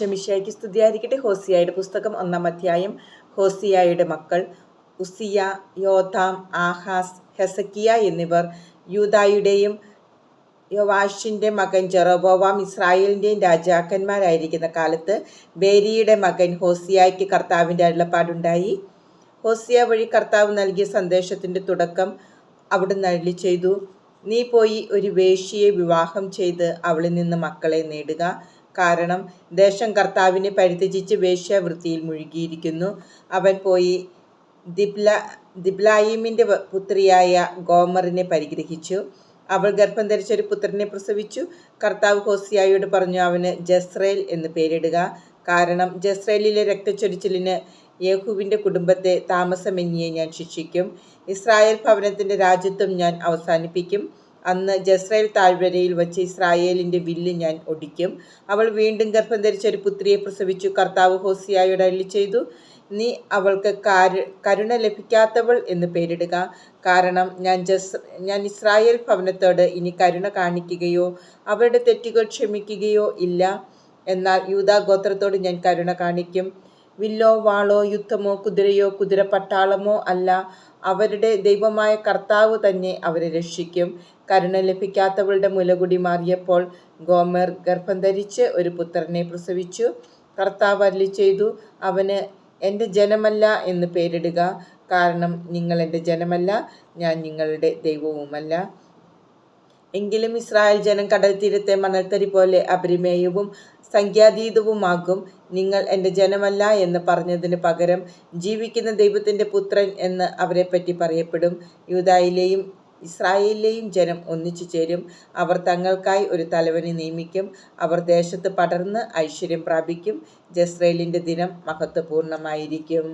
ഷമിഷയ്ക്ക് സ്തുതിയായിരിക്കട്ടെ. ഹോസിയായുടെ പുസ്തകം ഒന്നാം അധ്യായം. ഹോസിയായുടെ മക്കൾ ഉസിയ യോഥാം ആഹാസ് ഹെസക്കിയ എന്നിവർ യൂതായുടെയും യോവാഷിന്റെ മകൻ ജെറോബോവാം ഇസ്രായേലിന്റെയും രാജാക്കന്മാരായിരിക്കുന്ന കാലത്ത് ബേരിയുടെ മകൻ ഹോസിയായ്ക്ക് കർത്താവിന്റെ അരുളപ്പാടുണ്ടായി. ഹോസിയ വഴി കർത്താവ് നൽകിയ സന്ദേശത്തിന്റെ തുടക്കം അവിടുന്ന് അരുളി ചെയ്തു. നീ പോയി ഒരു വേശിയെ വിവാഹം ചെയ്ത് അവളിൽ നിന്ന് മക്കളെ നേടുക. കാരണം ദേശം കർത്താവിനെ പരിത്യജിച്ച് വേശ്യാവൃത്തിയിൽ മുഴുകിയിരിക്കുന്നു. അവൻ പോയി ദിബ്ല ദിബ്ലായിമിന്റെ പുത്രിയായ ഗോമറിനെ പരിഗ്രഹിച്ചു. അവൾ ഗർഭം ധരിച്ച ഒരു പുത്രനെ പ്രസവിച്ചു. കർത്താവ് ഹോസിയായോട് പറഞ്ഞു അവന് ജസ്രേൽ എന്ന് പേരിടുക. കാരണം ജസ്രേലിലെ രക്തച്ചൊരിച്ചിലിന് യേഹുവിന്റെ കുടുംബത്തെ താമസമെന്നിയെ ഞാൻ ശിക്ഷിക്കും. ഇസ്രായേൽ ഭവനത്തിന്റെ രാജ്യത്വം ഞാൻ അവസാനിപ്പിക്കും. അന്ന് ജസ്രയേൽ താഴ്വരയിൽ വച്ച് ഇസ്രായേലിന്റെ വില്ല് ഞാൻ ഒടിക്കും. അവൾ വീണ്ടും ഗർഭം ധരിച്ച ഒരു പുത്രിയെ പ്രസവിച്ചു. കർത്താവ് ഹോസിയായോട് അല്ലി ചെയ്തു നീ അവൾക്ക് കരുണ ലഭിക്കാത്തവൾ എന്ന് പേരിടുക. കാരണം ഞാൻ ജസ് ഞാൻ ഇസ്രായേൽ ഭവനത്തോട് ഇനി കരുണ കാണിക്കുകയോ അവരുടെ തെറ്റുകൾ ക്ഷമിക്കുകയോ ഇല്ല. എന്നാൽ യൂതാ ഗോത്രത്തോട് ഞാൻ കരുണ കാണിക്കും. വില്ലോ വാളോ യുദ്ധമോ കുതിരയോ കുതിരപ്പട്ടാളമോ അല്ല. അവരുടെ ദൈവമായ കർത്താവ് തന്നെ അവരെ രക്ഷിക്കും. കരുണ ലഭിക്കാത്തവളുടെ മുലകുടി മാറിയപ്പോൾ ഗോമർ ഗർഭം ധരിച്ച് ഒരു പുത്രനെ പ്രസവിച്ചു. കർത്താവ് അല്ലി ചെയ്തു അവന് എന്റെ ജനമല്ല എന്ന് പേരിടുക. കാരണം നിങ്ങൾ എന്റെ ജനമല്ല ഞാൻ നിങ്ങളുടെ ദൈവവുമല്ല. എങ്കിലും ഇസ്രായേൽ ജനം കടൽ തീരത്തെ മണൽത്തരി പോലെ അപരിമേയവും സംഖ്യാതീതവുമാകും. നിങ്ങൾ എന്റെ ജനമല്ല എന്ന് പറഞ്ഞതിന് പകരം ജീവിക്കുന്ന ദൈവത്തിന്റെ പുത്രൻ എന്ന് അവരെപ്പറ്റി പറയപ്പെടും. യൂതായിലെയും ഇസ്രായേലിലെയും ജനം ഒന്നിച്ചു ചേരും. അവർ തങ്ങൾക്കായി ഒരു തലവനെ നിയമിക്കും. അവർ ദേശത്ത് പടർന്ന് ഐശ്വര്യം പ്രാപിക്കും. ജസ്രേലിന്റെ ദിനം മഹത്വപൂർണമായിരിക്കും